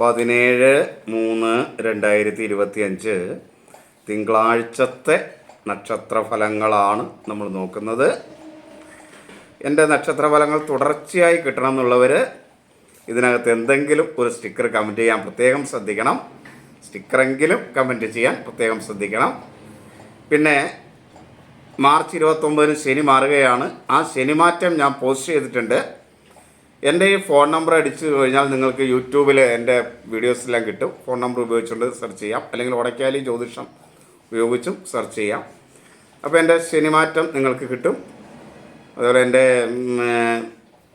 പതിനേഴ് മൂന്ന് രണ്ടായിരത്തി ഇരുപത്തി അഞ്ച് തിങ്കളാഴ്ചത്തെ നക്ഷത്രഫലങ്ങളാണ് നമ്മൾ നോക്കുന്നത്. എന്റെ നക്ഷത്രഫലങ്ങൾ തുടർച്ചയായി കിട്ടണം എന്നുള്ളവർ ഇതിനകത്ത് എന്തെങ്കിലും ഒരു സ്റ്റിക്കർ കമന്റ് ചെയ്യാൻ പ്രത്യേകം ശ്രദ്ധിക്കണം. സ്റ്റിക്കറെങ്കിലും കമന്റ് ചെയ്യാൻ പ്രത്യേകം ശ്രദ്ധിക്കണം. പിന്നെ മാർച്ച് ഇരുപത്തൊമ്പതിന് ശനി മാറുകയാണ്. ആ ശനിമാറ്റം ഞാൻ പോസ്റ്റ് ചെയ്തിട്ടുണ്ട്. എന്റെ ഈ ഫോൺ നമ്പർ അടിച്ചു കഴിഞ്ഞാൽ നിങ്ങൾക്ക് യൂട്യൂബിൽ എന്റെ വീഡിയോസെല്ലാം കിട്ടും. ഫോൺ നമ്പർ ഉപയോഗിച്ചുകൊണ്ട് സെർച്ച് ചെയ്യാം. അല്ലെങ്കിൽ ഉടക്കാലി ജ്യോതിഷം ഉപയോഗിച്ചും സെർച്ച് ചെയ്യാം. അപ്പോൾ എന്റെ ശനിമാറ്റം നിങ്ങൾക്ക് കിട്ടും. അതുപോലെ എന്റെ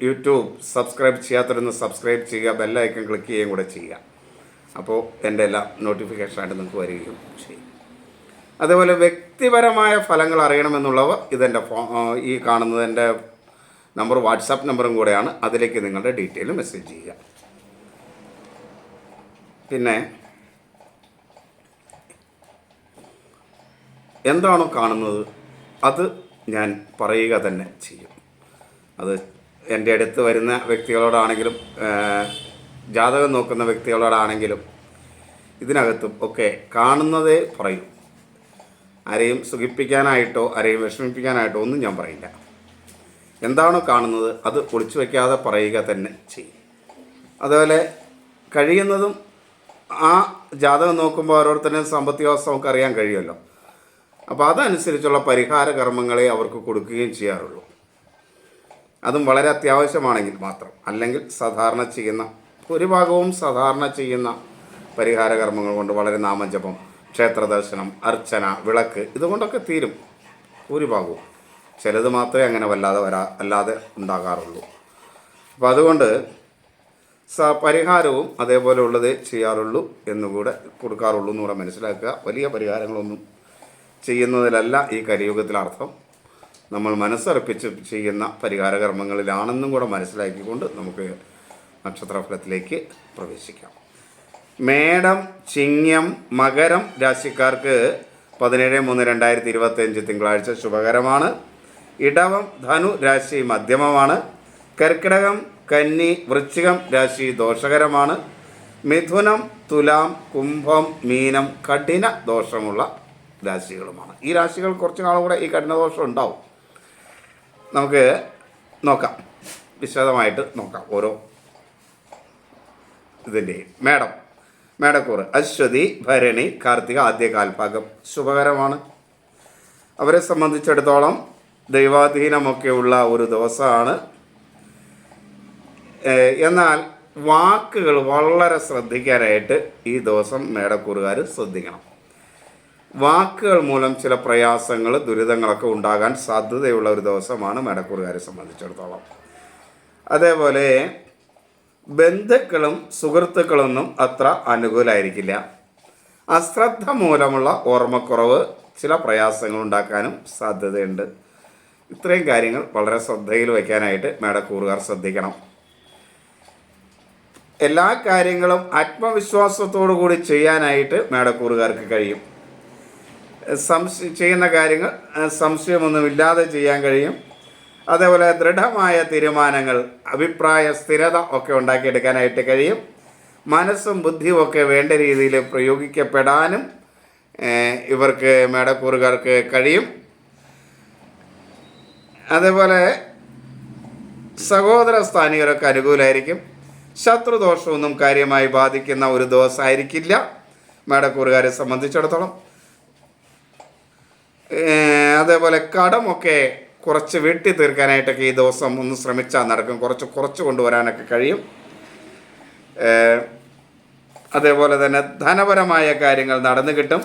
യൂട്യൂബ് സബ്സ്ക്രൈബ് ചെയ്യാത്തവരൊന്ന് സബ്സ്ക്രൈബ് ചെയ്യുക. ബെല്ലൈക്കൺ ക്ലിക്ക് ചെയ്യുകയും കൂടെ ചെയ്യുക. അപ്പോൾ എന്റെ എല്ലാ നോട്ടിഫിക്കേഷനായിട്ട് നിങ്ങൾക്ക് വരികയും ചെയ്യും. അതേപോലെ വ്യക്തിപരമായ ഫലങ്ങൾ അറിയണമെന്നുള്ളവ ഇതെന്റെ ഈ കാണുന്നത് എന്റെ നമ്പർ വാട്സാപ്പ് നമ്പറും കൂടെയാണ് അതിലേക്ക് നിങ്ങളുടെ ഡീറ്റെയിൽ മെസ്സേജ് ചെയ്യുക. പിന്നെ എന്താണോ കാണുന്നത് അത് ഞാൻ പറയുക തന്നെ ചെയ്യും. അത് എന്റെ അടുത്ത് വരുന്ന വ്യക്തികളോടാണെങ്കിലും ജാതകം നോക്കുന്ന വ്യക്തികളോടാണെങ്കിലും ഇതിനകത്തും ഒക്കെ കാണുന്നതേ പറയൂ. ആരെയും സുഖിപ്പിക്കാനായിട്ടോ ആരെയും വിഷമിപ്പിക്കാനായിട്ടോ ഒന്നും ഞാൻ പറയില്ല. എന്താണോ കാണുന്നത് അത് ഒളിച്ചു വയ്ക്കാതെ പറയുക തന്നെ ചെയ്യും. അതുപോലെ കഴിയുന്നതും ആ ജാതകം നോക്കുമ്പോൾ ഓരോരുത്തരും സാമ്പത്തിക അവസ്ഥ നമുക്ക് അറിയാൻ കഴിയുമല്ലോ. അപ്പോൾ അതനുസരിച്ചുള്ള പരിഹാര കർമ്മങ്ങളെ അവർക്ക് കൊടുക്കുകയും ചെയ്യാറുള്ളൂ. അതും വളരെ അത്യാവശ്യമാണെങ്കിൽ മാത്രം. അല്ലെങ്കിൽ സാധാരണ ചെയ്യുന്ന ഭൂരിഭാഗവും സാധാരണ ചെയ്യുന്ന പരിഹാര കർമ്മങ്ങൾ കൊണ്ട് വളരെ നാമജപം ക്ഷേത്ര ദർശനം അർച്ചന വിളക്ക് ഇതുകൊണ്ടൊക്കെ തീരും. ഭൂരിഭാഗവും ചിലത് മാത്രമേ അങ്ങനെ വല്ലാതെ വരാ അല്ലാതെ ഉണ്ടാകാറുള്ളൂ. അപ്പോൾ അതുകൊണ്ട് സ പരിഹാരവും അതേപോലെ ഉള്ളത് ചെയ്യാറുള്ളൂ എന്നുകൂടെ കൊടുക്കാറുള്ളൂ എന്നുകൂടെ മനസ്സിലാക്കുക. വലിയ പരിഹാരങ്ങളൊന്നും ചെയ്യുന്നതിലല്ല ഈ കലിയുഗത്തിലർത്ഥം. നമ്മൾ മനസ്സർപ്പിച്ച് ചെയ്യുന്ന പരിഹാര കർമ്മങ്ങളിലാണെന്നും കൂടെ മനസ്സിലാക്കിക്കൊണ്ട് നമുക്ക് നക്ഷത്രഫലത്തിലേക്ക് പ്രവേശിക്കാം. മേടം ചിങ്ങം മകരം രാശിക്കാർക്ക് പതിനേഴ് മൂന്ന് രണ്ടായിരത്തി ഇരുപത്തഞ്ച് തിങ്കളാഴ്ച ശുഭകരമാണ്. ഇടവം ധനു രാശി മധ്യമമാണ്. കർക്കിടകം കന്നി വൃശ്ചികം രാശി ദോഷകരമാണ്. മിഥുനം തുലാം കുംഭം മീനം കഠിന ദോഷമുള്ള രാശികളുമാണ്. ഈ രാശികൾ കുറച്ച് നാളും കൂടെ ഈ കഠിന ദോഷം ഉണ്ടാവും. നമുക്ക് നോക്കാം. വിശദമായിട്ട് നോക്കാം ഓരോ ഇതിന്റെയും മേഡം മേടക്കൂറ്. അശ്വതി ഭരണി കാർത്തിക ആദ്യ കാൽഭാഗം ശുഭകരമാണ്. അവരെ സംബന്ധിച്ചിടത്തോളം ദൈവാധീനമൊക്കെയുള്ള ഒരു ദിവസമാണ്. എന്നാൽ വാക്കുകൾ വളരെ ശ്രദ്ധിക്കാനായിട്ട് ഈ ദിവസം മേടക്കൂറുകാർ ശ്രദ്ധിക്കണം. വാക്കുകൾ മൂലം ചില പ്രയാസങ്ങൾ ദുരിതങ്ങളൊക്കെ ഉണ്ടാകാൻ സാധ്യതയുള്ള ഒരു ദിവസമാണ് മേടക്കൂറുകാരെ സംബന്ധിച്ചിടത്തോളം. അതേപോലെ ബന്ധുക്കളും സുഹൃത്തുക്കളൊന്നും അത്ര അനുകൂലമായിരിക്കില്ല അശ്രദ്ധ മൂലമുള്ള ഓർമ്മക്കുറവ് ചില പ്രയാസങ്ങൾ ഉണ്ടാക്കാനും സാധ്യതയുണ്ട്. ഇത്രയും കാര്യങ്ങൾ വളരെ ശ്രദ്ധയിൽ വയ്ക്കാനായിട്ട് മേടക്കൂറുകാർ ശ്രദ്ധിക്കണം. എല്ലാ കാര്യങ്ങളും ആത്മവിശ്വാസത്തോടു കൂടി ചെയ്യാനായിട്ട് മേടക്കൂറുകാർക്ക് കഴിയും. സംശ ചെയ്യുന്ന കാര്യങ്ങൾ സംശയമൊന്നുമില്ലാതെ ചെയ്യാൻ കഴിയും. അതേപോലെ ദൃഢമായ തീരുമാനങ്ങൾ അഭിപ്രായ സ്ഥിരത ഒക്കെ ഉണ്ടാക്കിയെടുക്കാനായിട്ട് കഴിയും. മനസ്സും ബുദ്ധിയും ഒക്കെ വേണ്ട രീതിയിൽ പ്രയോഗിക്കപ്പെടാനും ഇവർക്ക് മേടക്കൂറുകാർക്ക് കഴിയും. അതേപോലെ സഹോദര സ്ഥാനികരൊക്കെ അനുകൂലമായിരിക്കും ശത്രുദോഷമൊന്നും കാര്യമായി ബാധിക്കുന്ന ഒരു ദിവസമായിരിക്കില്ല. മേടക്കൂറുകാരെ സംബന്ധിച്ചിടത്തോളം. അതേപോലെ കടമൊക്കെ കുറച്ച് വെട്ടി തീർക്കാനായിട്ടൊക്കെ ഈ ദിവസം ഒന്ന് ശ്രമിച്ചാൽ നടക്കും. കുറച്ച് കുറച്ച് കൊണ്ടുവരാനൊക്കെ കഴിയും. അതേപോലെ തന്നെ ധനപരമായ കാര്യങ്ങൾ നടന്നു കിട്ടും.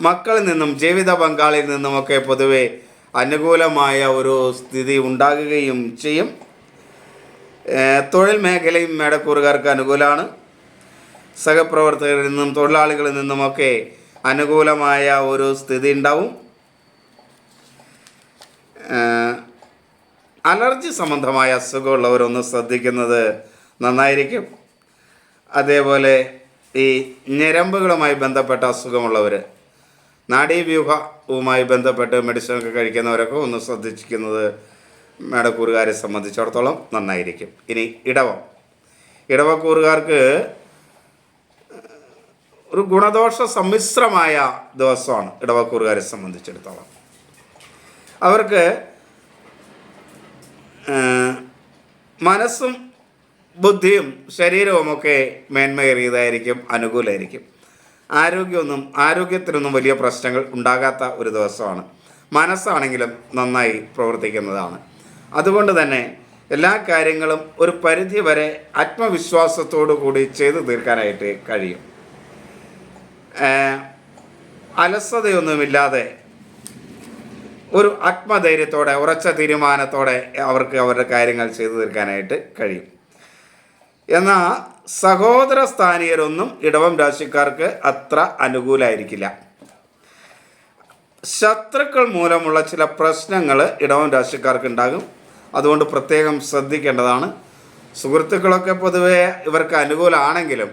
മക്കളിൽ നിന്നും ജീവിത പങ്കാളിയിൽ നിന്നുമൊക്കെ പൊതുവെ അനുകൂലമായ ഒരു സ്ഥിതി ഉണ്ടാകുകയും ചെയ്യും. തൊഴിൽ മേഖലയും മേടക്കൂറുകാർക്ക് അനുകൂലമാണ്. സഹപ്രവർത്തകരിൽ നിന്നും തൊഴിലാളികളിൽ നിന്നുമൊക്കെ അനുകൂലമായ ഒരു സ്ഥിതി ഉണ്ടാവും. അലർജി സംബന്ധമായ അസുഖമുള്ളവരൊന്ന് ശ്രദ്ധിക്കുന്നത് നന്നായിരിക്കും. അതേപോലെ ഈ ഞരമ്പുകളുമായി ബന്ധപ്പെട്ട അസുഖമുള്ളവർ നാഡീവ്യൂഹവുമായി ബന്ധപ്പെട്ട് മെഡിസിനൊക്കെ കഴിക്കുന്നവരൊക്കെ ഒന്ന് ശ്രദ്ധിക്കുന്നത് മേടക്കൂറുകാരെ സംബന്ധിച്ചിടത്തോളം നന്നായിരിക്കും. ഇനി ഇടവം. ഇടവക്കൂറുകാർക്ക് ഒരു ഗുണദോഷ സമ്മിശ്രമായ ദിവസമാണ് ഇടവക്കൂറുകാരെ സംബന്ധിച്ചിടത്തോളം. അവർക്ക് മനസ്സും ബുദ്ധിയും ശരീരവുമൊക്കെ മേന്മയേറിയതായിരിക്കും അനുകൂലമായിരിക്കും. ആരോഗ്യമൊന്നും ആരോഗ്യത്തിനൊന്നും വലിയ പ്രശ്നങ്ങൾ ഉണ്ടാകാത്ത ഒരു ദിവസമാണ്. മനസ്സാണെങ്കിലും നന്നായി പ്രവർത്തിക്കുന്നതാണ്. അതുകൊണ്ട് തന്നെ എല്ലാ കാര്യങ്ങളും ഒരു പരിധി വരെ ആത്മവിശ്വാസത്തോടു കൂടി ചെയ്തു തീർക്കാനായിട്ട് കഴിയും. അലസതയൊന്നുമില്ലാതെ ഒരു ആത്മധൈര്യത്തോടെ ഉറച്ച തീരുമാനത്തോടെ അവർക്ക് അവരുടെ കാര്യങ്ങൾ ചെയ്തു തീർക്കാനായിട്ട് കഴിയും. എന്നാൽ സഹോദര സ്ഥാനീയരൊന്നും ഇടവം രാശിക്കാർക്ക് അത്ര അനുകൂലമായിരിക്കില്ല ശത്രുക്കൾ മൂലമുള്ള ചില പ്രശ്നങ്ങൾ ഇടവം രാശിക്കാർക്ക് ഉണ്ടാകും. അതുകൊണ്ട് പ്രത്യേകം ശ്രദ്ധിക്കേണ്ടതാണ്. സുഹൃത്തുക്കളൊക്കെ പൊതുവേ ഇവർക്ക് അനുകൂലമാണെങ്കിലും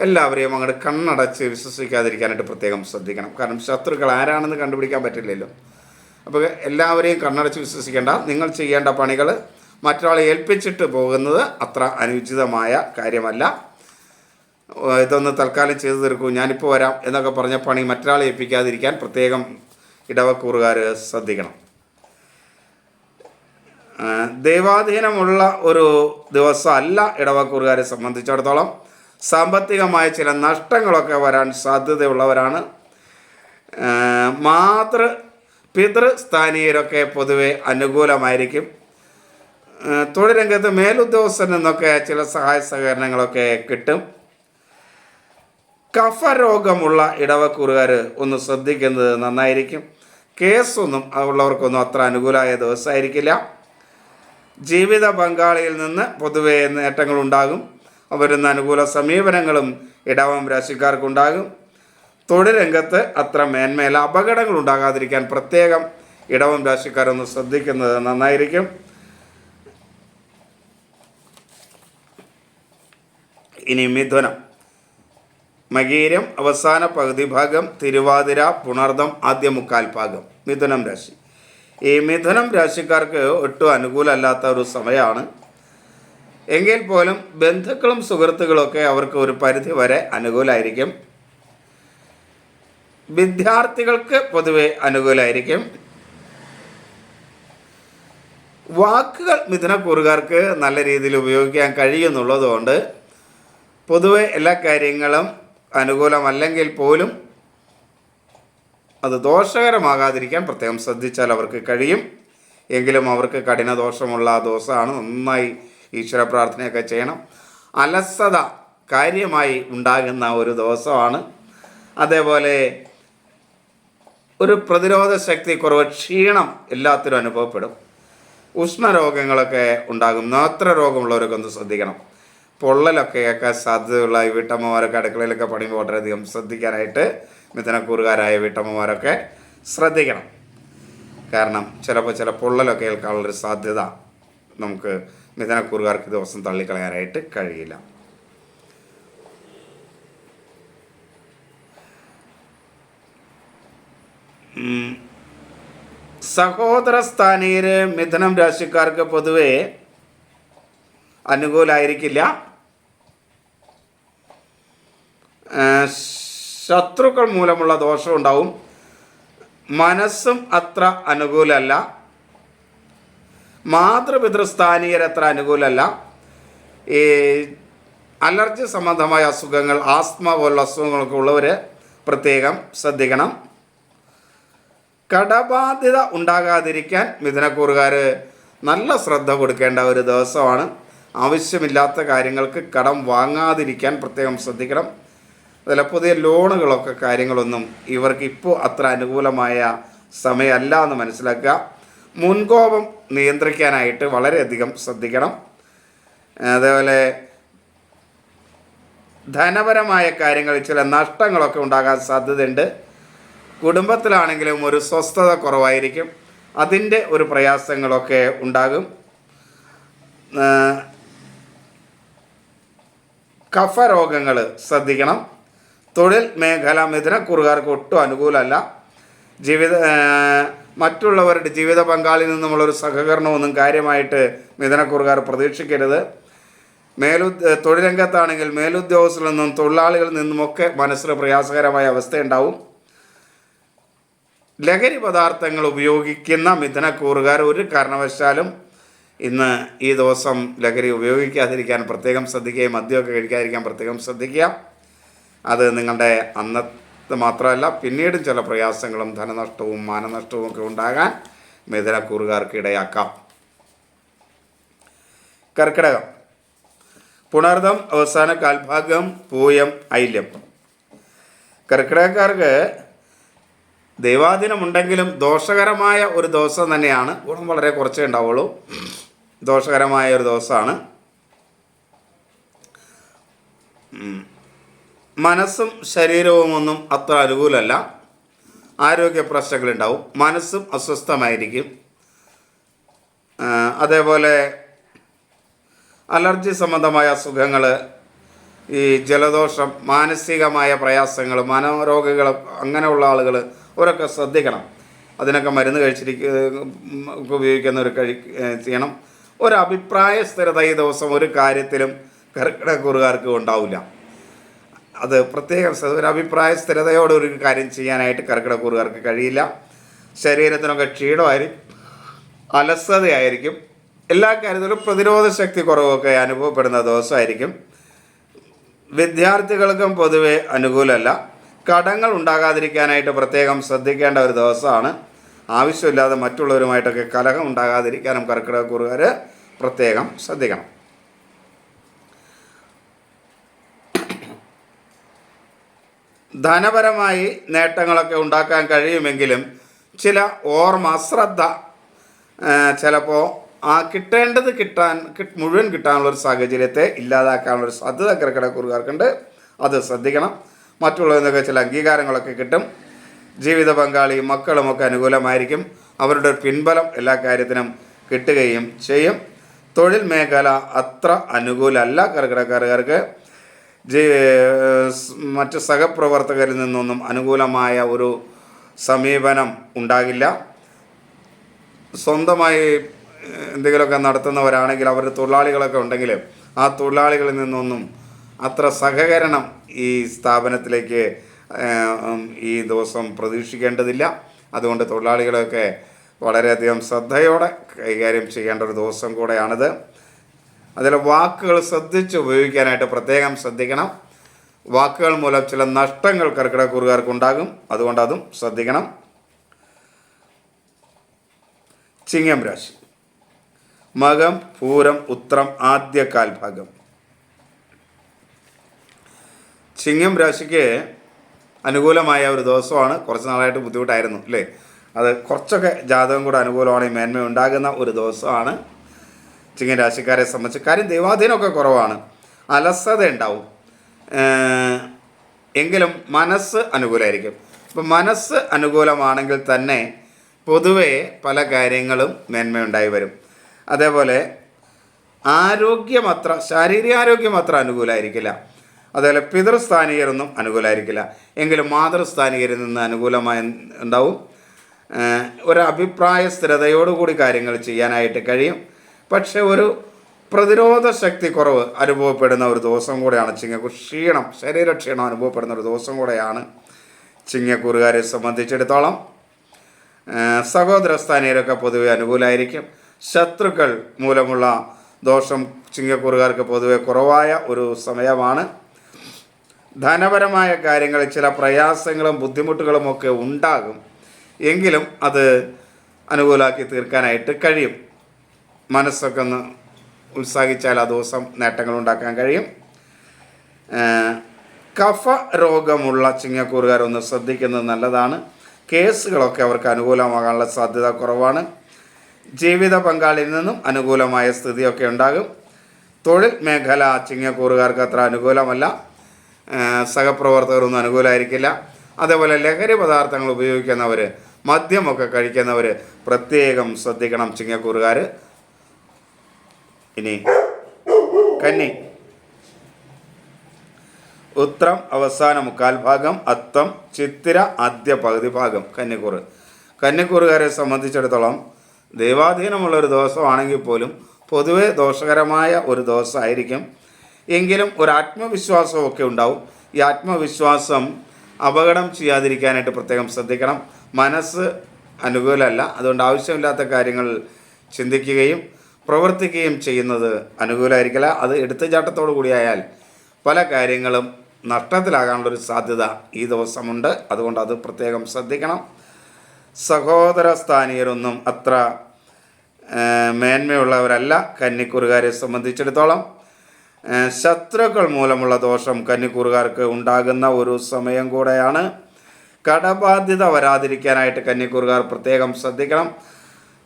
എല്ലാവരെയും അങ്ങോട്ട് കണ്ണടച്ച് വിശ്വസിക്കാതിരിക്കാനായിട്ട് പ്രത്യേകം ശ്രദ്ധിക്കണം. കാരണം ശത്രുക്കൾ ആരാണെന്ന് കണ്ടുപിടിക്കാൻ പറ്റില്ലല്ലോ. അപ്പോൾ എല്ലാവരെയും കണ്ണടച്ച് വിശ്വസിക്കേണ്ട. നിങ്ങൾ ചെയ്യേണ്ട പണികൾ മറ്റൊരാളെ ഏൽപ്പിച്ചിട്ട് പോകുന്നത് അത്ര അനുചിതമായ കാര്യമല്ല. ഇതൊന്ന് തൽക്കാലം ചെയ്തു തീർക്കൂ. ഞാനിപ്പോൾ വരാം എന്നൊക്കെ പറഞ്ഞ പണി മറ്റൊരാളെ ഏൽപ്പിക്കാതിരിക്കാൻ പ്രത്യേകം ഇടവക്കൂറുകാർ ശ്രദ്ധിക്കണം. ദൈവാധീനമുള്ള ഒരു ദിവസമല്ല ഇടവക്കൂറുകാരെ സംബന്ധിച്ചിടത്തോളം. സാമ്പത്തികമായ ചില നഷ്ടങ്ങളൊക്കെ വരാൻ സാധ്യതയുള്ളവരാണ്. മാതൃ പിതൃസ്ഥാനീയരൊക്കെ പൊതുവെ അനുകൂലമായിരിക്കും. തൊഴിൽ രംഗത്ത് മേലുദ്യോഗസ്ഥരിൽ നിന്നൊക്കെ ചില സഹായ സഹകരണങ്ങളൊക്കെ കിട്ടും. കഫരോഗമുള്ള ഇടവക്കൂറുകാർ ഒന്ന് ശ്രദ്ധിക്കുന്നത് നന്നായിരിക്കും. കേസൊന്നും ഉള്ളവർക്കൊന്നും അത്ര അനുകൂലമായ ദിവസമായിരിക്കില്ല. ജീവിത പങ്കാളിയിൽ നിന്ന് പൊതുവെ നേട്ടങ്ങളുണ്ടാകും. വരുന്ന അനുകൂല സമീപനങ്ങളും ഇടവം രാശിക്കാർക്കുണ്ടാകും. തൊഴിൽ രംഗത്ത് അത്ര മേന്മയില്ല അപകടങ്ങൾ ഉണ്ടാകാതിരിക്കാൻ പ്രത്യേകം ഇടവം രാശിക്കാരൊന്ന് ശ്രദ്ധിക്കുന്നത് നന്നായിരിക്കും. ഇനി മിഥുനം. മകീരം അവസാന പകുതി ഭാഗം തിരുവാതിര പുണർദം ആദ്യ മുക്കാൽ ഭാഗം. മിഥുനം രാശി. ഈ മിഥുനം രാശിക്കാർക്ക് ഒട്ടും അനുകൂലമല്ലാത്ത ഒരു സമയമാണ്. എങ്കിൽ പോലും ബന്ധുക്കളും സുഹൃത്തുക്കളും ഒക്കെ അവർക്ക് ഒരു പരിധി വരെ അനുകൂലമായിരിക്കും. വിദ്യാർത്ഥികൾക്ക് പൊതുവെ അനുകൂലമായിരിക്കും. വാക്കുകൾ മിഥുനക്കൂറുകാർക്ക് നല്ല രീതിയിൽ ഉപയോഗിക്കാൻ കഴിയുന്നുള്ളതുകൊണ്ട് പൊതുവെ എല്ലാ കാര്യങ്ങളും അനുകൂലമല്ലെങ്കിൽ പോലും അത് ദോഷകരമാകാതിരിക്കാൻ പ്രത്യേകം ശ്രദ്ധിച്ചാൽ അവർക്ക് കഴിയും. എങ്കിലും അവർക്ക് കഠിന ദോഷമുള്ള ദോഷമാണ് നന്നായി ഈശ്വര പ്രാർത്ഥനയൊക്കെ ചെയ്യണം. അലസത കാര്യമായി ഉണ്ടാകുന്ന ഒരു ദിവസമാണ്. അതേപോലെ ഒരു പ്രതിരോധ ശക്തി കുറവ് ക്ഷീണം എല്ലാത്തിനും അനുഭവപ്പെടും. ഉഷ്ണരോഗങ്ങളൊക്കെ ഉണ്ടാകും. നേത്ര രോഗമുള്ളവരൊക്കെ ഒന്ന് ശ്രദ്ധിക്കണം. പൊള്ളലൊക്കെയൊക്കെ സാധ്യതയുള്ള ഈ വീട്ടമ്മമാരൊക്കെ അടുക്കളയിലൊക്കെ പണിയുമ്പോൾ വളരെയധികം ശ്രദ്ധിക്കാനായിട്ട് മിഥുനക്കൂറുകാരായ വീട്ടമ്മമാരൊക്കെ ശ്രദ്ധിക്കണം. കാരണം ചിലപ്പോൾ ചില പൊള്ളലൊക്കെ ഏൽക്കാനുള്ളൊരു സാധ്യത നമുക്ക് മിഥുനക്കൂറുകാർക്ക് ദിവസം തള്ളിക്കളയാനായിട്ട് കഴിയില്ല. സഹോദര സ്ഥാനീയര് മിഥുനം രാശിക്കാർക്ക് പൊതുവെ അനുകൂലമായിരിക്കില്ല ആ, ശത്രുക്കൾ മൂലമുള്ള ദോഷം ഉണ്ടാവും. മനസ്സും അത്ര അനുകൂലമല്ല മാതൃപിതൃസ്ഥാനീയർ അത്ര അനുകൂലമല്ല ഈ അലർജി സംബന്ധമായ അസുഖങ്ങൾ ആസ്മ പോലുള്ള അസുഖങ്ങളൊക്കെ ഉള്ളവർ പ്രത്യേകം ശ്രദ്ധിക്കണം. കടബാധ്യത ഉണ്ടാകാതിരിക്കാൻ മിഥുനക്കൂറുകാർ നല്ല ശ്രദ്ധ കൊടുക്കേണ്ട ഒരു ദിവസമാണ്. ആവശ്യമില്ലാത്ത കാര്യങ്ങൾക്ക് കടം വാങ്ങാതിരിക്കാൻ പ്രത്യേകം ശ്രദ്ധിക്കണം. അതുപോലെ പുതിയ ലോണുകളൊക്കെ കാര്യങ്ങളൊന്നും ഇവർക്ക് ഇപ്പോൾ അത്ര അനുകൂലമായ സമയമല്ല എന്ന് മനസ്സിലാക്കുക. മുൻകോപം നിയന്ത്രിക്കാനായിട്ട് വളരെയധികം ശ്രദ്ധിക്കണം. അതേപോലെ ധനപരമായ കാര്യങ്ങളിൽ ചില നഷ്ടങ്ങളൊക്കെ ഉണ്ടാകാൻ സാധ്യതയുണ്ട്. കുടുംബത്തിലാണെങ്കിലും ഒരു സ്വസ്ഥത കുറവായിരിക്കും. അതിന്റെ ഒരു പ്രയാസങ്ങളൊക്കെ ഉണ്ടാകും. കഫരോഗങ്ങൾ ശ്രദ്ധിക്കണം. തൊഴിൽ മേഖല മിഥുനക്കുറുകാർക്ക് ഒട്ടും അനുകൂലമല്ല. ജീവിത മറ്റുള്ളവരുടെ ജീവിത പങ്കാളിൽ നിന്നുമുള്ളൊരു സഹകരണമൊന്നും കാര്യമായിട്ട് മിഥുനക്കുറുകാർ പ്രതീക്ഷിക്കരുത്. മേലു തൊഴിലംഗത്താണെങ്കിൽ മേലുദ്യോഗസ്ഥരിൽ നിന്നും തൊഴിലാളികളിൽ നിന്നുമൊക്കെ മനസ്സിന് പ്രയാസകരമായ അവസ്ഥയുണ്ടാവും. ലഹരി പദാർത്ഥങ്ങൾ ഉപയോഗിക്കുന്ന മിഥുനക്കൂറുകാർ ഒരു കാരണവശാലും ഇന്ന് ഈ ദിവസം ലഹരി ഉപയോഗിക്കാതിരിക്കാൻ പ്രത്യേകം ശ്രദ്ധിക്കുകയും മദ്യമൊക്കെ കഴിക്കാതിരിക്കാൻ പ്രത്യേകം ശ്രദ്ധിക്കുക. അത് നിങ്ങളുടെ അന്നത്തെ മാത്രമല്ല പിന്നീടും ചില പ്രയാസങ്ങളും ധനനഷ്ടവും മാനനഷ്ടവും ഒക്കെ ഉണ്ടാകാൻ മിഥുനക്കൂറുകാർക്ക് ഇടയാക്കാം. കർക്കിടകം. പുണർദം അവസാന കാൽഭാഗം പൂയം ഐല്യം. കർക്കിടകക്കാർക്ക് ദൈവാധീനമുണ്ടെങ്കിലും ദോഷകരമായ ഒരു ദിവസം തന്നെയാണ്. ഗുണം വളരെ കുറച്ചേ ഉണ്ടാവുള്ളൂ. ദോഷകരമായ ഒരു ദിവസമാണ്. മനസ്സും ശരീരവും ഒന്നും അത്ര അനുകൂലമല്ല. ആരോഗ്യ പ്രശ്നങ്ങളുണ്ടാവും മനസ്സും അസ്വസ്ഥമായിരിക്കും. അതേപോലെ അലർജി സംബന്ധമായ അസുഖങ്ങൾ ഈ ജലദോഷം മാനസികമായ പ്രയാസങ്ങൾ മനോരോഗികൾ അങ്ങനെയുള്ള ആളുകൾ അവരൊക്കെ ശ്രദ്ധിക്കണം. അതിനൊക്കെ മരുന്ന് കഴിച്ചിരിക്കുക ഉപയോഗിക്കുന്നവർ കഴി ഏ, ചെയ്യണം. ഒരു അഭിപ്രായ സ്ഥിരത ഈ ദിവസം ഒരു കാര്യത്തിലും കർക്കിടകൂറുകാർക്ക് ഉണ്ടാവില്ല. അത് പ്രത്യേകം ഒരു അഭിപ്രായ സ്ഥിരതയോടെ ഒരു കാര്യം ചെയ്യാനായിട്ട് കർക്കിടക്കൂറുകാർക്ക് കഴിയില്ല. ശരീരത്തിനൊക്കെ ക്ഷീണമായിരിക്കും. അലസതയായിരിക്കും. എല്ലാ കാര്യത്തിലും പ്രതിരോധ ശക്തി കുറവൊക്കെ അനുഭവപ്പെടുന്ന ദിവസമായിരിക്കും. വിദ്യാർത്ഥികൾക്കും പൊതുവെ അനുകൂലമല്ല. കടങ്ങൾ ഉണ്ടാകാതിരിക്കാനായിട്ട് പ്രത്യേകം ശ്രദ്ധിക്കേണ്ട ഒരു ദിവസമാണ്. ആവശ്യമില്ലാതെ മറ്റുള്ളവരുമായിട്ടൊക്കെ കലഹം ഉണ്ടാകാതിരിക്കാനും കർക്കിടകക്കൂറുകാർ പ്രത്യേകം ശ്രദ്ധിക്കണം. ധനപരമായി നേട്ടങ്ങളൊക്കെ ഉണ്ടാക്കാൻ കഴിയുമെങ്കിലും ചില ഓർമ്മ അശ്രദ്ധ ചിലപ്പോൾ ആ കിട്ടേണ്ടത് കിട്ടാൻ മുഴുവൻ കിട്ടാനുള്ള ഒരു സാഹചര്യത്തെ ഇല്ലാതാക്കാനുള്ള ഒരു സാധ്യത കർക്കിടകക്കുറുകാർക്കുണ്ട് അത് ശ്രദ്ധിക്കണം. മറ്റുള്ളവരിൽ നിന്നൊക്കെ ചില അംഗീകാരങ്ങളൊക്കെ കിട്ടും. ജീവിത പങ്കാളി മക്കളുമൊക്കെ അനുകൂലമായിരിക്കും. അവരുടെ പിൻബലം എല്ലാ കാര്യത്തിനും കിട്ടുകയും ചെയ്യും. തൊഴിൽ മേഖല അത്ര അനുകൂലമല്ല സ് മറ്റ് സഹപ്രവർത്തകരിൽ നിന്നൊന്നും അനുകൂലമായ ഒരു സമീപനം ഉണ്ടാകില്ല. സ്വന്തമായി എന്തെങ്കിലുമൊക്കെ നടത്തുന്നവരാണെങ്കിൽ അവരുടെ തൊഴിലാളികളൊക്കെ ഉണ്ടെങ്കിൽ ആ തൊഴിലാളികളിൽ നിന്നൊന്നും അത്ര സഹകരണം ഈ സ്ഥാപനത്തിലേക്ക് ഈ ദിവസം പ്രതീക്ഷിക്കേണ്ടതില്ല. അതുകൊണ്ട് തൊഴിലാളികളൊക്കെ വളരെയധികം ശ്രദ്ധയോടെ കൈകാര്യം ചെയ്യേണ്ട ഒരു ദിവസം കൂടെയാണിത്. അതിൽ വാക്കുകൾ ശ്രദ്ധിച്ച് ഉപയോഗിക്കാനായിട്ട് പ്രത്യേകം ശ്രദ്ധിക്കണം. വാക്കുകൾ മൂലം ചില നഷ്ടങ്ങൾ കർക്കിടകൂറുകാർക്കുണ്ടാകും അതുകൊണ്ട് അതും ശ്രദ്ധിക്കണം. ചിങ്ങം രാശി. മകം പൂരം ഉത്രം ആദ്യ കാൽഭാഗം. ചിങ്ങം രാശിക്ക് അനുകൂലമായ ഒരു ദിവസമാണ്. കുറച്ച് നാളായിട്ട് ബുദ്ധിമുട്ടായിരുന്നു അല്ലേ? അത് കുറച്ചൊക്കെ ജാതകം കൂടെ അനുകൂലമാണ് ഈ മേന്മ ഉണ്ടാകുന്ന ഒരു ദിവസമാണ്. ചിങ്ങൻ രാശിക്കാരെ സംബന്ധിച്ച് കാര്യം ദൈവാധീനമൊക്കെ കുറവാണ്. അലസത ഉണ്ടാവും. എങ്കിലും മനസ്സ് അനുകൂലമായിരിക്കും. അപ്പം മനസ്സ് അനുകൂലമാണെങ്കിൽ തന്നെ പൊതുവേ പല കാര്യങ്ങളും മേന്മയുണ്ടായി വരും. അതേപോലെ ആരോഗ്യം അത്ര ശാരീരികാരോഗ്യം അത്ര അനുകൂലമായിരിക്കില്ല. അതേപോലെ പിതൃസ്ഥാനീയരൊന്നും അനുകൂലമായിരിക്കില്ല. എങ്കിലും മാതൃസ്ഥാനീയരിൽ നിന്ന് അനുകൂലമായി ഉണ്ടാവും. ഒരു അഭിപ്രായ സ്ഥിരതയോടുകൂടി കാര്യങ്ങൾ ചെയ്യാനായിട്ട് കഴിയും. പക്ഷെ ഒരു പ്രതിരോധ ശക്തി കുറവ് അനുഭവപ്പെടുന്ന ഒരു ദിവസം കൂടെയാണ് ചിങ്ങക്കു ക്ഷീണം ശരീരക്ഷീണം അനുഭവപ്പെടുന്ന ഒരു ദിവസം കൂടെയാണ് ചിങ്ങക്കൂറുകാരെ സംബന്ധിച്ചിടത്തോളം സഹോദരസ്ഥാനീയരൊക്കെ പൊതുവെ അനുകൂലമായിരിക്കും ശത്രുക്കൾ മൂലമുള്ള ദോഷം ചിങ്ങക്കൂറുകാർക്ക് പൊതുവെ കുറവായ ഒരു സമയമാണ്. ധനപരമായ കാര്യങ്ങളിൽ ചില പ്രയാസങ്ങളും ബുദ്ധിമുട്ടുകളും ഒക്കെ ഉണ്ടാകും. എങ്കിലും അത് അനുകൂലമാക്കി തീർക്കാനായിട്ട് കഴിയും. മനസ്സൊക്കെ ഒന്ന് ഉത്സാഹിച്ചാൽ ആ ദിവസം നേട്ടങ്ങൾ ഉണ്ടാക്കാൻ കഴിയും. കഫ രോഗമുള്ള ചിങ്ങക്കൂറുകാരൊന്ന് ശ്രദ്ധിക്കുന്നത് നല്ലതാണ്. കേസുകളൊക്കെ അവർക്ക് അനുകൂലമാകാനുള്ള സാധ്യത കുറവാണ്. ജീവിത പങ്കാളിയിൽ നിന്നും അനുകൂലമായ സ്ഥിതിയൊക്കെ ഉണ്ടാകും. തൊഴിൽ മേഖല ചിങ്ങക്കൂറുകാർക്ക് അത്ര അനുകൂലമല്ല. സഹപ്രവർത്തകരൊന്നും അനുകൂലമായിരിക്കില്ല. അതേപോലെ ലഹരി പദാർത്ഥങ്ങൾ ഉപയോഗിക്കുന്നവർ മദ്യമൊക്കെ കഴിക്കുന്നവർ പ്രത്യേകം ശ്രദ്ധിക്കണം ചിങ്ങക്കൂറുകാർ ഇനി കന്നി. ഉത്രം അവസാന മുക്കാൽ ഭാഗം അത്തം ചിത്തിര ആദ്യ പകുതി ഭാഗം കന്നിക്കൂറ്. കന്നിക്കൂറുകാരെ സംബന്ധിച്ചിടത്തോളം ദൈവാധീനമുള്ള ഒരു ദിവസമാണെങ്കിൽ പോലും പൊതുവെ ദോഷകരമായ ഒരു ദിവസമായിരിക്കും. എങ്കിലും ഒരു ആത്മവിശ്വാസമൊക്കെ ഉണ്ടാവും. ഈ ആത്മവിശ്വാസം അപകടം ചെയ്യാതിരിക്കാനായിട്ട് പ്രത്യേകം ശ്രദ്ധിക്കണം. മനസ്സ് അനുകൂലമല്ല. അതുകൊണ്ട് ആവശ്യമില്ലാത്ത കാര്യങ്ങൾ ചിന്തിക്കുകയും പ്രവർത്തിക്കുകയും ചെയ്യുന്നത് അനുകൂലമായിരിക്കില്ല. അത് എടുത്തുചാട്ടത്തോടു കൂടിയായാൽ പല കാര്യങ്ങളും നഷ്ടത്തിലാകാനുള്ളൊരു സാധ്യത ഈ ദിവസമുണ്ട്. അതുകൊണ്ട് അത് പ്രത്യേകം ശ്രദ്ധിക്കണം. സഹോദര സ്ഥാനീയരൊന്നും അത്ര മേന്മയുള്ളവരല്ല. കന്നിക്കൂറുകാരെ സംബന്ധിച്ചിടത്തോളം ശത്രുക്കൾ മൂലമുള്ള ദോഷം കന്നിക്കൂറുകാർക്ക് ഉണ്ടാകുന്ന ഒരു സമയം കൂടെയാണ്. കടബാധ്യത വരാതിരിക്കാനായിട്ട് കന്നിക്കൂറുകാർ പ്രത്യേകം ശ്രദ്ധിക്കണം.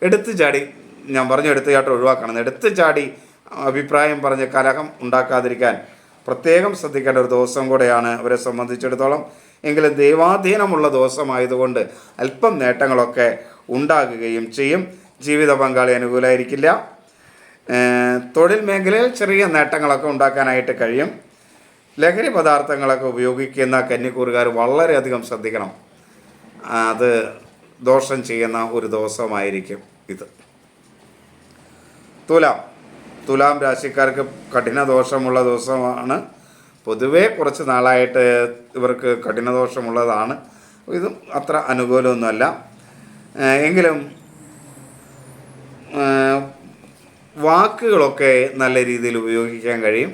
എടുത്തു ചാടി ഞാൻ പറഞ്ഞു എടുത്തു ചാട്ടം ഒഴിവാക്കണം. എടുത്തു ചാടി അഭിപ്രായം പറഞ്ഞ് കലഹം ഉണ്ടാക്കാതിരിക്കാൻ പ്രത്യേകം ശ്രദ്ധിക്കേണ്ട ഒരു ദിവസം കൂടെയാണ് അവരെ സംബന്ധിച്ചിടത്തോളം. എങ്കിലും ദൈവാധീനമുള്ള ദിവസമായതുകൊണ്ട് അല്പം നേട്ടങ്ങളൊക്കെ ഉണ്ടാകുകയും ചെയ്യും. ജീവിത പങ്കാളി അനുകൂലമായിരിക്കില്ല തൊഴിൽ മേഖലയിൽ ചെറിയ നേട്ടങ്ങളൊക്കെ ഉണ്ടാക്കാനായിട്ട് കഴിയും. ലഹരി പദാർത്ഥങ്ങളൊക്കെ ഉപയോഗിക്കുന്ന കന്നിക്കൂറുകാർ വളരെയധികം ശ്രദ്ധിക്കണം. അത് ദോഷം ചെയ്യുന്ന ഒരു ദിവസമായിരിക്കും ഇത്. തുലാം. തുലാം രാശിക്കാർക്ക് കഠിന ദോഷമുള്ള ദിവസമാണ്. പൊതുവേ കുറച്ച് നാളായിട്ട് ഇവർക്ക് കഠിന ദോഷമുള്ളതാണ്. ഇതും അത്ര അനുകൂലമൊന്നുമല്ല. എങ്കിലും വാക്കുകളൊക്കെ നല്ല രീതിയിൽ ഉപയോഗിക്കാൻ കഴിയും.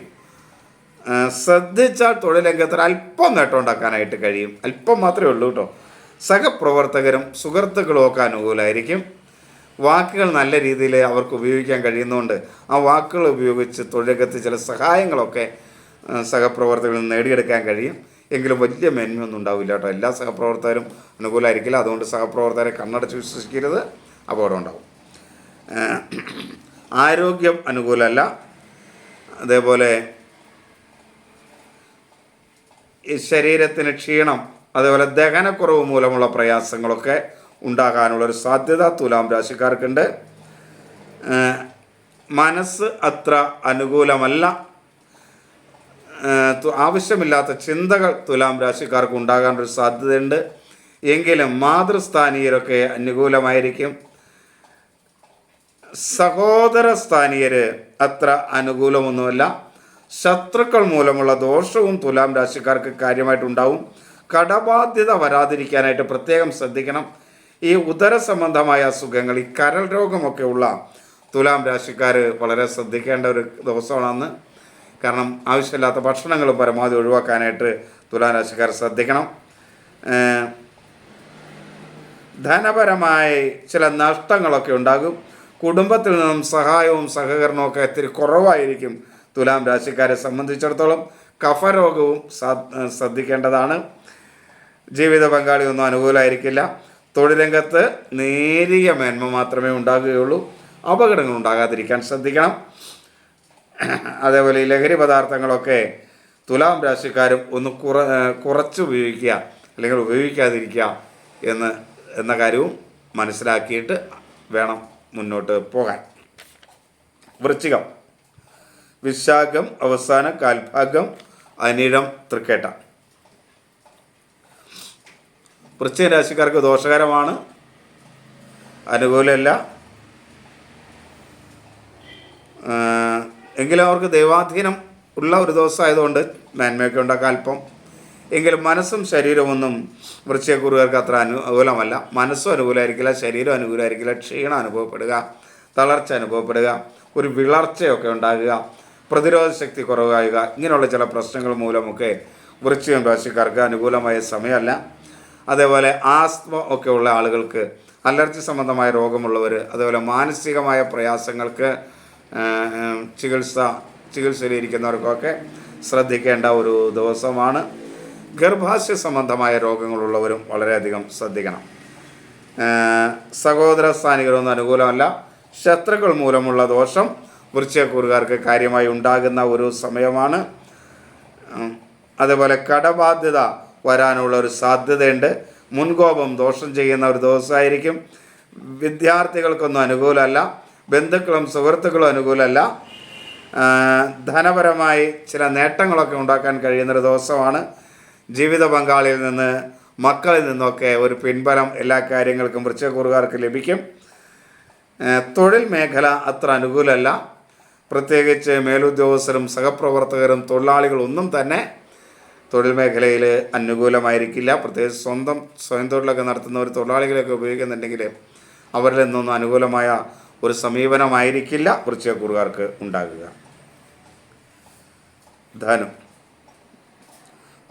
ശ്രദ്ധിച്ചാൽ തൊഴിലംഗത്തിൽ അല്പം നേട്ടം ഉണ്ടാക്കാനായിട്ട് കഴിയും. അല്പം മാത്രമേ ഉള്ളൂ കേട്ടോ. സഹപ്രവർത്തകരും സുഹൃത്തുക്കളും ഒക്കെ അനുകൂലമായിരിക്കും വാക്കുകൾ നല്ല രീതിയിൽ അവർക്ക് ഉപയോഗിക്കാൻ കഴിയുന്നതുകൊണ്ട് ആ വാക്കുകൾ ഉപയോഗിച്ച് തൊഴിലകത്ത് ചില സഹായങ്ങളൊക്കെ സഹപ്രവർത്തകരിൽ നേടിയെടുക്കാൻ കഴിയും. എങ്കിലും വലിയ മേന്മയൊന്നും ഉണ്ടാവില്ല കേട്ടോ. എല്ലാ സഹപ്രവർത്തകരും അനുകൂലമായിരിക്കില്ല അതുകൊണ്ട് സഹപ്രവർത്തകരെ കണ്ണടച്ച് വിശ്വസിക്കരുത്. അപകടം ഉണ്ടാവും. ആരോഗ്യം അനുകൂലമല്ല. അതേപോലെ ശരീരത്തിന് ക്ഷീണം അതേപോലെ ദഹനക്കുറവ് മൂലമുള്ള പ്രയാസങ്ങളൊക്കെ ഉണ്ടാകാനുള്ളൊരു സാധ്യത തുലാം രാശിക്കാർക്കുണ്ട്. മനസ്സ് അത്ര അനുകൂലമല്ല. ആവശ്യമില്ലാത്ത ചിന്തകൾ തുലാം രാശിക്കാർക്ക് ഉണ്ടാകാനൊരു സാധ്യതയുണ്ട്. എങ്കിലും മാതൃസ്ഥാനീയരൊക്കെ അനുകൂലമായിരിക്കും. സഹോദര സ്ഥാനീയർ അത്ര അനുകൂലമൊന്നുമല്ല. ശത്രുക്കൾ മൂലമുള്ള ദോഷവും തുലാം രാശിക്കാർക്ക് കാര്യമായിട്ടുണ്ടാവും. കടബാധ്യത വരാതിരിക്കാനായിട്ട് പ്രത്യേകം ശ്രദ്ധിക്കണം. ഈ ഉദര സംബന്ധമായ അസുഖങ്ങൾ ഈ കരൾ രോഗമൊക്കെ ഉള്ള തുലാം രാശിക്കാർ വളരെ ശ്രദ്ധിക്കേണ്ട ഒരു ദിവസമാണെന്ന്. കാരണം ആവശ്യമില്ലാത്ത ഭക്ഷണങ്ങൾ പരമാവധി ഒഴിവാക്കാനായിട്ട് തുലാം രാശിക്കാർ ശ്രദ്ധിക്കണം. ധനപരമായി ചില നഷ്ടങ്ങളൊക്കെ ഉണ്ടാകും. കുടുംബത്തിൽ നിന്നും സഹായവും സഹകരണവും ഒക്കെ ഇത്തിരി കുറവായിരിക്കും തുലാം രാശിക്കാരെ സംബന്ധിച്ചിടത്തോളം. കഫരോഗവും ശ്രദ്ധിക്കേണ്ടതാണ്. ജീവിത പങ്കാളി ഒന്നും അനുകൂലമായിരിക്കില്ല തൊഴിൽ രംഗത്ത് നേരിയ മേന്മ മാത്രമേ ഉണ്ടാകുകയുള്ളൂ. അപകടങ്ങൾ ഉണ്ടാകാതിരിക്കാൻ ശ്രദ്ധിക്കണം. അതേപോലെ ലഹരി പദാർത്ഥങ്ങളൊക്കെ തുലാം രാശിക്കാരും ഒന്ന് കുറ കുറച്ച് ഉപയോഗിക്കുക അല്ലെങ്കിൽ ഉപയോഗിക്കാതിരിക്കുക എന്ന് എന്ന കാര്യവും മനസ്സിലാക്കിയിട്ട് വേണം മുന്നോട്ട് പോകാൻ. വൃശ്ചികം. വിശാഖം അവസാന കാൽഭാഗം അനിഴം തൃക്കേട്ട. വൃശ്ചിക രാശിക്കാർക്ക് ദോഷകരമാണ്. അനുകൂലമല്ല എങ്കിലും അവർക്ക് ദൈവാധീനം ഉള്ള ഒരു ദിവസമായതുകൊണ്ട് നന്മയൊക്കെ ഉണ്ടാക്കാൻ അല്പം. എങ്കിലും മനസ്സും ശരീരമൊന്നും വൃശ്ചികക്കുറുകാർക്ക് അത്ര അനുകൂലമല്ല മനസ്സും അനുകൂലമായിരിക്കില്ല ശരീരം അനുകൂലമായിരിക്കില്ല. ക്ഷീണം അനുഭവപ്പെടുക തളർച്ച അനുഭവപ്പെടുക ഒരു വിളർച്ചയൊക്കെ ഉണ്ടാകുക പ്രതിരോധ ശക്തി കുറവാകുക ഇങ്ങനെയുള്ള ചില പ്രശ്നങ്ങൾ മൂലമൊക്കെ വൃശ്ചികം രാശിക്കാർക്ക് അനുകൂലമായ സമയമല്ല. അതേപോലെ ആസ്മ ഒക്കെ ഉള്ള ആളുകൾക്ക് അലർജി സംബന്ധമായ രോഗമുള്ളവർ അതേപോലെ മാനസികമായ പ്രയാസങ്ങൾക്ക് ചികിത്സ ചികിത്സയിലിരിക്കുന്നവർക്കൊക്കെ ശ്രദ്ധിക്കേണ്ട ഒരു ദിവസമാണ്. ഗർഭാശയ സംബന്ധമായ രോഗങ്ങളുള്ളവരും വളരെയധികം ശ്രദ്ധിക്കണം. സഹോദര സ്ഥാനികളൊന്നും അനുകൂലമല്ല. ശത്രുക്കൾ മൂലമുള്ള ദോഷം വൃശ്ചയക്കൂറുകാർക്ക് കാര്യമായി ഉണ്ടാകുന്ന ഒരു സമയമാണ്. അതേപോലെ കടബാധ്യത വരാനുള്ള ഒരു സാധ്യതയുണ്ട്. മുൻകോപം ദോഷം ചെയ്യുന്ന ഒരു ദിവസമായിരിക്കും. വിദ്യാർത്ഥികൾക്കൊന്നും അനുകൂലമല്ല. ബന്ധുക്കളും സുഹൃത്തുക്കളും അനുകൂലമല്ല. ധനപരമായി ചില നേട്ടങ്ങളൊക്കെ ഉണ്ടാക്കാൻ കഴിയുന്നൊരു ദിവസമാണ്. ജീവിത പങ്കാളിയിൽ നിന്ന് മക്കളിൽ നിന്നൊക്കെ ഒരു പിൻബലം എല്ലാ കാര്യങ്ങൾക്കും വൃശ്ചകൂറുകാർക്ക് ലഭിക്കും. തൊഴിൽ മേഖല അത്ര അനുകൂലമല്ല. പ്രത്യേകിച്ച് മേലുദ്യോഗസ്ഥരും സഹപ്രവർത്തകരും തൊഴിലാളികളൊന്നും തന്നെ തൊഴിൽ മേഖലയിൽ അനുകൂലമായിരിക്കില്ല. പ്രത്യേകിച്ച് സ്വന്തം സ്വയം തൊഴിലൊക്കെ നടത്തുന്നവർ തൊഴിലാളികളെയൊക്കെ ഉപയോഗിക്കുന്നുണ്ടെങ്കിൽ അവരിൽ നിന്നൊന്നും അനുകൂലമായ ഒരു സമീപനമായിരിക്കില്ല. വൃശ്ചികക്കൂറുകാർക്ക് ഉണ്ടാകുക. ധനു.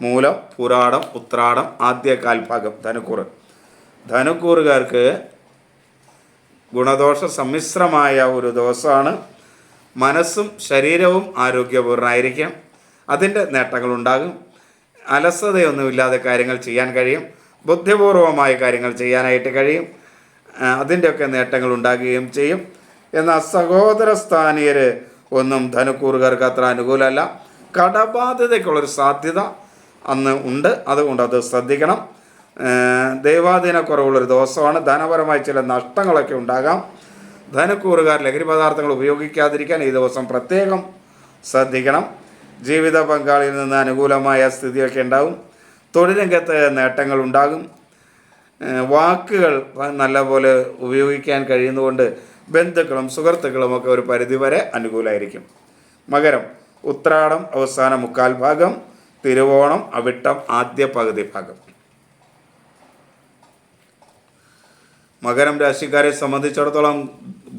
മൂലം പുരാടം ഉത്രാടം ആദ്യ കാൽഭാഗം ധനുക്കൂറ്. ധനുക്കൂറുകാർക്ക് ഗുണദോഷ സമ്മിശ്രമായ ഒരു ദിവസമാണ്. മനസ്സും ശരീരവും ആരോഗ്യപൂർണമായിരിക്കും അതിന്റെ നേട്ടങ്ങളുണ്ടാകും. അലസതയൊന്നുമില്ലാതെ കാര്യങ്ങൾ ചെയ്യാൻ കഴിയും. ബുദ്ധിപൂർവമായ കാര്യങ്ങൾ ചെയ്യാനായിട്ട് കഴിയും. അതിന്റെയൊക്കെ നേട്ടങ്ങൾ ഉണ്ടാകുകയും ചെയ്യും. എന്നാൽ സഹോദര സ്ഥാനീയർ ഒന്നും ധനുക്കൂറുകാർക്ക് അത്ര അനുകൂലമല്ല. കടബാധ്യതയ്ക്കുള്ളൊരു സാധ്യത അന്ന് ഉണ്ട്. അതുകൊണ്ട് അത് ശ്രദ്ധിക്കണം. ദൈവാധീന കുറവുള്ളൊരു ദിവസമാണ്. ധനപരമായ ചില നഷ്ടങ്ങളൊക്കെ ഉണ്ടാകാം. ധനക്കൂറുകാർ ലഹരി പദാർത്ഥങ്ങൾ ഉപയോഗിക്കാതിരിക്കാൻ ഈ ദിവസം പ്രത്യേകം ശ്രദ്ധിക്കണം. ജീവിത പങ്കാളിയിൽ നിന്ന് അനുകൂലമായ സ്ഥിതിയൊക്കെ ഉണ്ടാകും തൊഴിൽ രംഗത്ത് നേട്ടങ്ങൾ ഉണ്ടാകും. വാക്കുകൾ നല്ലപോലെ ഉപയോഗിക്കാൻ കഴിയുന്നതുകൊണ്ട് ബന്ധുക്കളും സുഹൃത്തുക്കളും ഒക്കെ ഒരു പരിധിവരെ അനുകൂലമായിരിക്കും മകരം ഉത്രാടം അവസാന മുക്കാൽ ഭാഗം തിരുവോണം അവിട്ടം ആദ്യ പകുതി ഭാഗം. മകരം രാശിക്കാരെ സംബന്ധിച്ചിടത്തോളം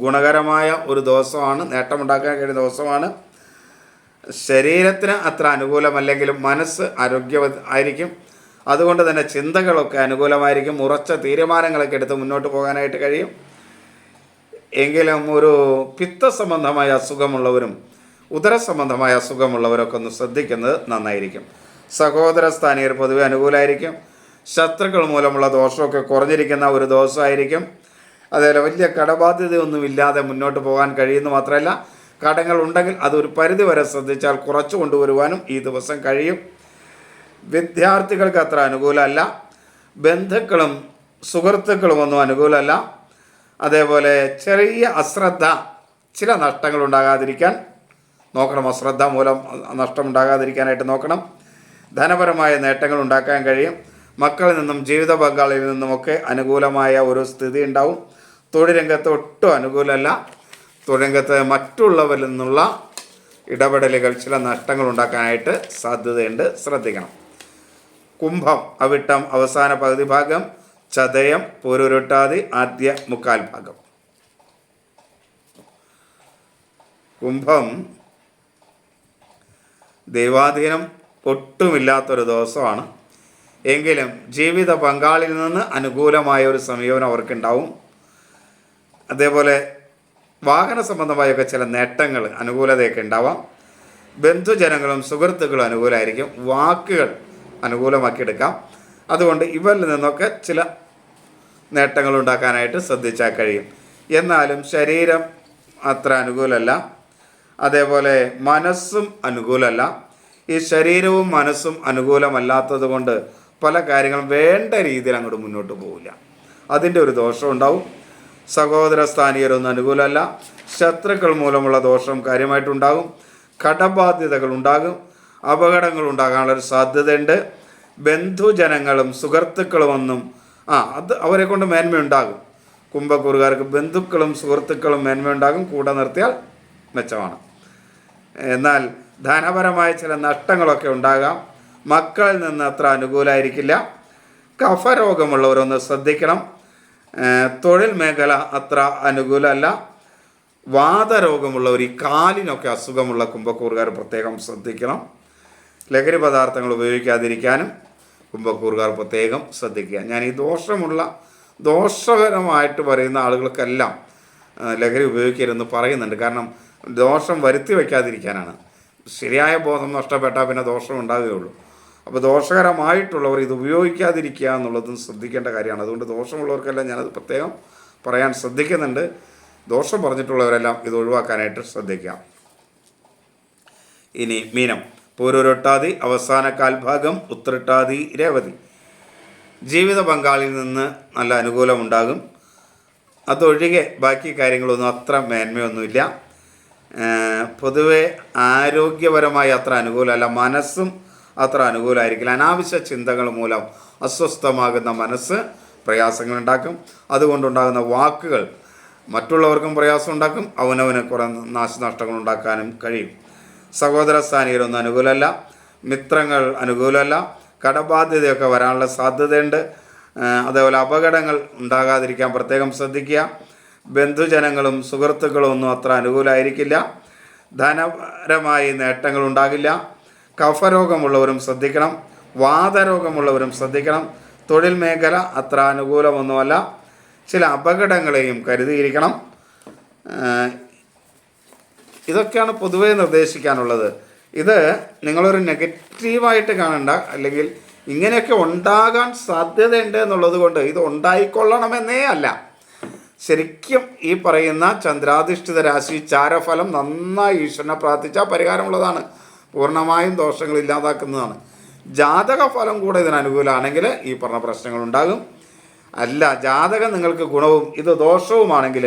ഗുണകരമായ ഒരു ദിവസമാണ് നേട്ടമുണ്ടാക്കാൻ കഴിയുന്ന ദിവസമാണ്. ശരീരത്തിന് അത്ര അനുകൂലമല്ലെങ്കിലും മനസ്സ് ആരോഗ്യവ ആയിരിക്കും. അതുകൊണ്ട് തന്നെ ചിന്തകളൊക്കെ അനുകൂലമായിരിക്കും. ഉറച്ച തീരുമാനങ്ങളൊക്കെ എടുത്ത് മുന്നോട്ട് പോകാനായിട്ട് കഴിയും. എങ്കിലും ഒരു പിത്ത സംബന്ധമായ അസുഖമുള്ളവരും ഉദര സംബന്ധമായ അസുഖമുള്ളവരൊക്കെ ഒന്ന് ശ്രദ്ധിക്കുന്നത് നന്നായിരിക്കും. സഹോദര സ്ഥാനീയർ പൊതുവെ അനുകൂലമായിരിക്കും ശത്രുക്കൾ മൂലമുള്ള ദോഷമൊക്കെ കുറഞ്ഞിരിക്കുന്ന ഒരു ദിവസമായിരിക്കും. അതേപോലെ വലിയ കടബാധ്യതയൊന്നുമില്ലാതെ മുന്നോട്ട് പോകാൻ കഴിയുന്നു മാത്രമല്ല കടങ്ങൾ ഉണ്ടെങ്കിൽ അതൊരു പരിധിവരെ ശ്രദ്ധിച്ചാൽ കുറച്ചു കൊണ്ടുവരുവാനും ഈ ദിവസം കഴിയും. വിദ്യാർത്ഥികൾക്ക് അത്ര അനുകൂലമല്ല. ബന്ധുക്കളും സുഹൃത്തുക്കളും ഒന്നും അനുകൂലമല്ല. അതേപോലെ ചെറിയ അശ്രദ്ധ ചില നഷ്ടങ്ങൾ ഉണ്ടാകാതിരിക്കാൻ നോക്കണം. അശ്രദ്ധ മൂലം നഷ്ടം ഉണ്ടാകാതിരിക്കാനായിട്ട് നോക്കണം. ധനപരമായ നേട്ടങ്ങൾ ഉണ്ടാക്കാൻ കഴിയും. മക്കളിൽ നിന്നും ജീവിത പങ്കാളിയിൽ നിന്നുമൊക്കെ അനുകൂലമായ ഒരു സ്ഥിതി ഉണ്ടാവും. തൊഴിൽ രംഗത്ത് ഒട്ടും അനുകൂലമല്ല. രംഗത്ത് മറ്റുള്ളവരിൽ നിന്നുള്ള ഇടപെടലുകൾ ചില നഷ്ടങ്ങൾ ഉണ്ടാക്കാനായിട്ട് സാധ്യതയുണ്ട്. ശ്രദ്ധിക്കണം. കുംഭം അവിട്ടം അവസാന പകുതി ഭാഗം ചതയം പൊരുരുട്ടാതി ആദ്യ മുക്കാൽ ഭാഗം. കുംഭം ദൈവാധീനം ഒട്ടുമില്ലാത്തൊരു ദിവസമാണ്. എങ്കിലും ജീവിത പങ്കാളിയിൽ നിന്ന് അനുകൂലമായ ഒരു സമീപനം അവർക്കുണ്ടാവും. അതേപോലെ വാഹന സംബന്ധമായൊക്കെ ചില നേട്ടങ്ങൾ അനുകൂലതയൊക്കെ ഉണ്ടാവാം. ബന്ധുജനങ്ങളും സുഹൃത്തുക്കളും അനുകൂലമായിരിക്കും. വാക്കുകൾ അനുകൂലമാക്കിയെടുക്കാം. അതുകൊണ്ട് ഇവരിൽ നിന്നൊക്കെ ചില നേട്ടങ്ങൾ ഉണ്ടാക്കാനായിട്ട് ശ്രദ്ധിച്ചാൽ കഴിയും. എന്നാലും ശരീരം അത്ര അനുകൂലമല്ല. അതേപോലെ മനസ്സും അനുകൂലമല്ല. ഈ ശരീരവും മനസ്സും അനുകൂലമല്ലാത്തത് കൊണ്ട് പല കാര്യങ്ങളും വേണ്ട രീതിയിൽ അങ്ങോട്ട് മുന്നോട്ട് പോവില്ല. അതിന്റെ ഒരു ദോഷം ഉണ്ടാവും. സഹോദര സ്ഥാനീയരൊന്നും അനുകൂലമല്ല. ശത്രുക്കൾ മൂലമുള്ള ദോഷം കാര്യമായിട്ടുണ്ടാകും. കടബാധ്യതകൾ ഉണ്ടാകും. അപകടങ്ങൾ ഉണ്ടാകാനുള്ളൊരു സാധ്യതയുണ്ട്. ബന്ധുജനങ്ങളും സുഹൃത്തുക്കളുമൊന്നും ആ അത് അവരെ കൊണ്ട് മേന്മയുണ്ടാകും. കുംഭക്കൂറുകാർക്ക് ബന്ധുക്കളും സുഹൃത്തുക്കളും മേന്മയുണ്ടാകും. കൂടെ നിർത്തിയാൽ മെച്ചമാണ്. എന്നാൽ ധനപരമായ ചില നഷ്ടങ്ങളൊക്കെ ഉണ്ടാകാം. മക്കളിൽ നിന്ന് അത്ര അനുകൂലമായിരിക്കില്ല കഫരോഗമുള്ളവരൊന്ന് ശ്രദ്ധിക്കണം. തൊഴിൽ മേഖല അത്ര അനുകൂലമല്ല. വാതരോഗമുള്ളവർ ഈ കാലിനൊക്കെ അസുഖമുള്ള കുംഭക്കൂറുകാർ പ്രത്യേകം ശ്രദ്ധിക്കണം. ലഹരി പദാർത്ഥങ്ങൾ ഉപയോഗിക്കാതിരിക്കാനും കുംഭക്കൂറുകാർ പ്രത്യേകം ശ്രദ്ധിക്കുക. ഞാൻ ഈ ദോഷമുള്ള ദോഷകരമായിട്ട് പറയുന്ന ആളുകൾക്കെല്ലാം ലഹരി ഉപയോഗിക്കരുതെന്ന് പറയുന്നുണ്ട്. കാരണം ദോഷം വരുത്തി വയ്ക്കാതിരിക്കാനാണ്. ശരിയായ ബോധം നഷ്ടപ്പെട്ടാൽ പിന്നെ ദോഷം ഉണ്ടാകുകയുള്ളൂ അപ്പോൾ ദോഷകരമായിട്ടുള്ളവർ ഇത് ഉപയോഗിക്കാതിരിക്കുക എന്നുള്ളതും ശ്രദ്ധിക്കേണ്ട കാര്യമാണ്. അതുകൊണ്ട് ദോഷമുള്ളവർക്കെല്ലാം ഞാനത് പ്രത്യേകം പറയാൻ ശ്രദ്ധിക്കുന്നുണ്ട്. ദോഷം പറഞ്ഞിട്ടുള്ളവരെല്ലാം ഇത് ഒഴിവാക്കാനായിട്ട് ശ്രദ്ധിക്കാം. ഇനി മീനം. പൂരൊരൊട്ടാതി അവസാന കാൽഭാഗം ഉത്രട്ടാതി രേവതി. ജീവിത പങ്കാളിയിൽ നിന്ന് നല്ല അനുകൂലമുണ്ടാകും അതൊഴികെ ബാക്കി കാര്യങ്ങളൊന്നും അത്ര മേന്മയൊന്നുമില്ല. പൊതുവെ ആരോഗ്യപരമായി അത്ര അനുകൂലമല്ല. മനസ്സും അത്ര അനുകൂലമായിരിക്കില്ല അനാവശ്യ ചിന്തകൾ മൂലം അസ്വസ്ഥമാകുന്ന മനസ്സ് പ്രയാസങ്ങൾ ഉണ്ടാക്കും അതുകൊണ്ടുണ്ടാകുന്ന വാക്കുകൾ മറ്റുള്ളവർക്കും പ്രയാസം ഉണ്ടാക്കും അവനവന് കുറേ നാശനഷ്ടങ്ങൾ ഉണ്ടാക്കാനും കഴിയും. സഹോദര സ്ഥാനീയരൊന്നും അനുകൂലമല്ല. മിത്രങ്ങൾ അനുകൂലമല്ല. കടബാധ്യതയൊക്കെ വരാനുള്ള സാധ്യതയുണ്ട്. അതേപോലെ അപകടങ്ങൾ ഉണ്ടാകാതിരിക്കാൻ പ്രത്യേകം ശ്രദ്ധിക്കുക. ബന്ധുജനങ്ങളും സുഹൃത്തുക്കളും ഒന്നും അത്ര അനുകൂലമായിരിക്കില്ല ധനപരമായി നേട്ടങ്ങൾ ഉണ്ടാകില്ല. കഫരോഗമുള്ളവരും ശ്രദ്ധിക്കണം വാതരോഗമുള്ളവരും ശ്രദ്ധിക്കണം. തൊഴിൽ മേഖല അത്ര അനുകൂലമൊന്നുമല്ല. ചില അപകടങ്ങളെയും കരുതിയിരിക്കണം. ഇതൊക്കെയാണ് പൊതുവെ നിർദ്ദേശിക്കാനുള്ളത്. ഇത് നിങ്ങളൊരു നെഗറ്റീവായിട്ട് കാണണ്ട. അല്ലെങ്കിൽ ഇങ്ങനെയൊക്കെ ഉണ്ടാകാൻ സാധ്യതയുണ്ട് എന്നുള്ളത് കൊണ്ട് ഇത് ഉണ്ടായിക്കൊള്ളണമെന്നേ അല്ല. ശരിക്കും ഈ പറയുന്ന ചന്ദ്രാധിഷ്ഠിത രാശി ചാരഫലം നന്നായി ഈശ്വരനെ പ്രാർത്ഥിച്ചാൽ പരിഹാരമുള്ളതാണ്. പൂർണമായും ദോഷങ്ങൾ ഇല്ലാതാക്കുന്നതാണ്. ജാതക ഫലം കൂടെ ഇതിന് അനുകൂലമാണെങ്കിൽ ഈ പറഞ്ഞ പ്രശ്നങ്ങൾ ഉണ്ടാകും അല്ല ജാതകം നിങ്ങൾക്ക് ഗുണവും ഇത് ദോഷവുമാണെങ്കിൽ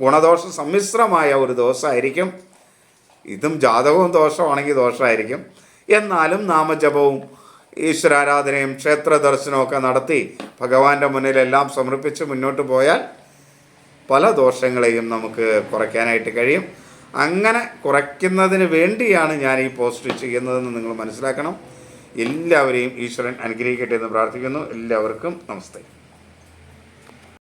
ഗുണദോഷ സമ്മിശ്രമായ ഒരു ദോഷമായിരിക്കും ഇതും ജാതകവും ദോഷമാണെങ്കിൽ ദോഷമായിരിക്കും. എന്നാലും നാമജപവും ഈശ്വരാരാധനയും ക്ഷേത്ര ദർശനവും നടത്തി ഭഗവാന്റെ മുന്നിലെല്ലാം സമർപ്പിച്ച് മുന്നോട്ട് പോയാൽ പല ദോഷങ്ങളെയും നമുക്ക് കുറയ്ക്കാനായിട്ട് കഴിയും. അങ്ങനെ കുറയ്ക്കുന്നതിന് വേണ്ടിയാണ് ഞാൻ ഈ പോസ്റ്റ് ചെയ്യുന്നതെന്ന് നിങ്ങൾ മനസ്സിലാക്കണം. എല്ലാവരെയും ഈശ്വരൻ അനുഗ്രഹിക്കട്ടെ എന്ന് പ്രാർത്ഥിക്കുന്നു. എല്ലാവർക്കും നമസ്തേ.